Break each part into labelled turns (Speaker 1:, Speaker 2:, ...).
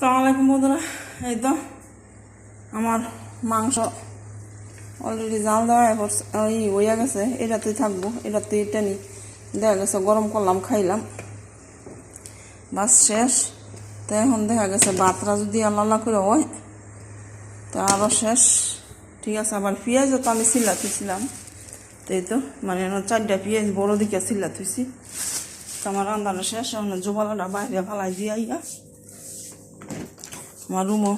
Speaker 1: সালামালাইকুম বন্ধুরা, এই তো আমার মাংস অলরেডি জাল দেওয়া ওই হইয়া গেছে এটাতেই থাকব এটাতেই টেনি দেখা গেছে, গরম করলাম, খাইলাম, বাস শেষ। তো এখন দেখা গেছে বাতরা যদি আল্লাহ করে হয়, তো আরও শেষ। ঠিক আছে, আবার পেঁয়াজও তো আমি সিলা থুইছিলাম, তো এই তো মানে চারটা পেঁয়াজ বড় দিকে সিলা থুইছি, তো আমার রান্নাটা শেষ, এখন জোবালাটা বাইরে ফালাই দিয়ে আইয়া আমার রুমও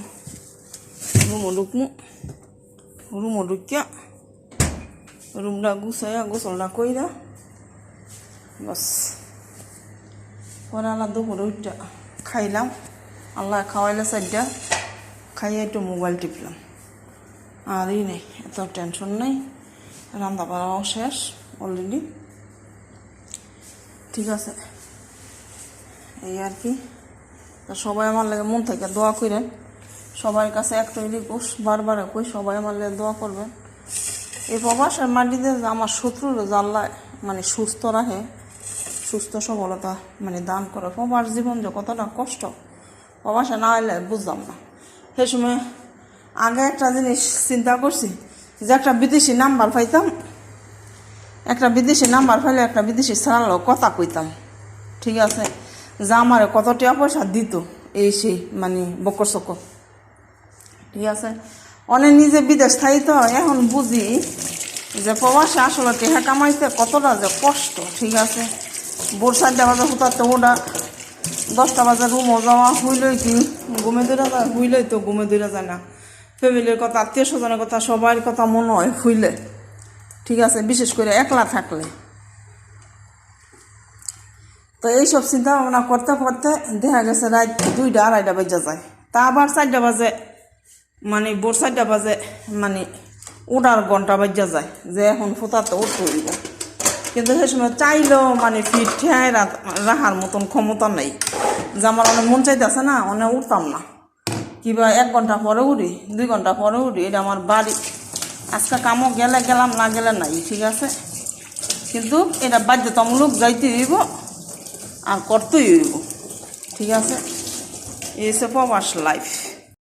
Speaker 1: রুমও ঢুকমু রুমও ঢুকিয়া রুমটা গুছাইয়া গোসলটা কইরা বাস পরে আল্লাহ দুপুরে উঠটা খাইলাম আল্লাহ খাওয়াইলে সাইডটা খাইয়ে একটু মোবাইল টিপলাম আর ই নেই এত টেনশন নেই রান্না বাড়াও শেষ অলরেডি ঠিক আছে এই আর কি সবাই আমার লাগে মন থেকে দোয়া করেন সবার কাছে এক একটাই রিকোয়েস্ট, বারবার কই সবাই আমার লাগে দোয়া করবেন। এই প্রবাসের মাটিতে আমার শত্রুর জাল্লায় মানে সুস্থ রাখে, সুস্থ সবলতা মানে দান করে। প্রবাস জীবন যে কতটা কষ্ট, প্রবাসে না এলে বুঝলাম না। সে সময় আগে একটা জিনিস চিন্তা করছি, যে একটা বিদেশি নাম্বার পাইতাম, একটা বিদেশি নাম্বার পাইলে একটা বিদেশি ছাড়ালো কথা কইতাম। ঠিক আছে? যা আমার কত টাকা পয়সা দিত, এই সেই মানে বকর সকর ঠিক আছে? অনেক নিজে বিদেশ থাই তো এখন বুঝি যে প্রবাসে আসলে টেহা কামাইতে কতটা যে কষ্ট, ঠিক আছে? ভোর চারটা বাজে হুতাতে ওটা দশটা বাজে রুমও যাওয়া, হইলই কি ঘুমে দৌড়া যায়, হইলই তো ঘুমে দৌড়া যায় না। ফ্যামিলির কথা, আত্মীয় স্বজনের কথা সবার কথা মনে হয় হইলে। ঠিক আছে? বিশেষ করে একলা থাকলে। তো এইসব চিন্তা ভাবনা করতে করতে দেখা গেছে রাত দুইটা, আড়াইটা বাজে যায়। তা আবার চারটা বাজে মানে ভোর চারটা বাজে মানে ওটার ঘণ্টা বাজে যায় যে এখন ফোতাতে উঠতে হইব কিন্তু সে সময় চাইলেও মানে ফিট ঠেয়াই রাখার মতন ক্ষমতা নেই। যে আমার অনেক মন চাইতেছে না, অনেক উঠতাম না। কিবা এক ঘণ্টা পরে উঠি, দুই ঘণ্টা পরে উঠি, এটা আমার বাড়ি। আজকে কামও গেলে গেলাম, না গেলে নাই, ঠিক আছে? কিন্তু এটা বাধ্যতামূলক যাইতে হইব। আর করতেই হইব। ঠিক আছে? হচ্ছে আমার লাইফ